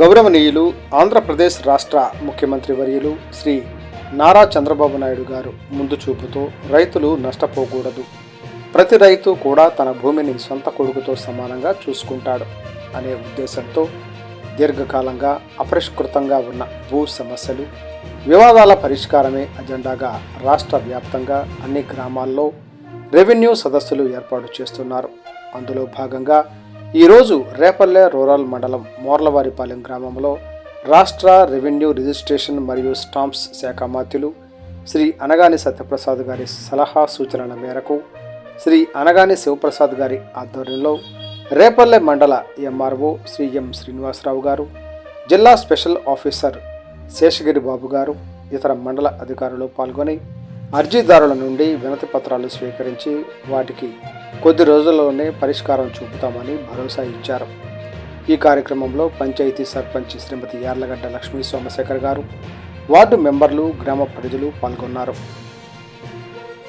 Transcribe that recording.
గౌరవనీయులు ఆంధ్రప్రదేశ్ రాష్ట్ర ముఖ్యమంత్రి వర్యులు శ్రీ నారా చంద్రబాబు నాయుడు గారు ముందు చూపుతో రైతులు నష్టపోకూడదు. ప్రతి రైతు కూడా తన భూమిని సొంత కొడుకుతో సమానంగా చూసుకుంటాడు అనే ఉద్దేశంతో దీర్ఘకాలంగా అపరిష్కృతంగా ఉన్న భూ సమస్యలు వివాదాల పరిష్కారమే అజెండాగా రాష్ట్ర వ్యాప్తంగా అన్ని గ్రామాల్లో రెవెన్యూ సదస్సులు ఏర్పాటు చేస్తున్నారు. అందులో భాగంగా ఈరోజు రేపల్లె రూరల్ మండలం మోర్లవారిపాలెం గ్రామంలో రాష్ట్ర రెవెన్యూ రిజిస్ట్రేషన్ మరియు స్టాంప్స్ శాఖ మాత్యులు శ్రీ అనగాని సత్యప్రసాద్ గారి సలహా సూచనల మేరకు శ్రీ అనగాని శివప్రసాద్ గారి ఆధ్వర్యంలో రేపల్లె మండల ఎంఆర్ఓ శ్రీ ఎం శ్రీనివాసరావు గారు జిల్లా స్పెషల్ ఆఫీసర్ శేషగిరి బాబు గారు ఇతర మండల అధికారులు పాల్గొని అర్జీదారుల నుండి వినతి పత్రాలు స్వీకరించి వాటికి కొద్ది రోజుల్లోనే పరిష్కారం చూపుతామని భరోసా ఇచ్చారు. ఈ కార్యక్రమంలో పంచాయతీ సర్పంచ్ శ్రీమతి యార్లగడ్డ లక్ష్మీ సోమశేఖర్ గారు వార్డు మెంబర్లు గ్రామ ప్రజలు పాల్గొన్నారు.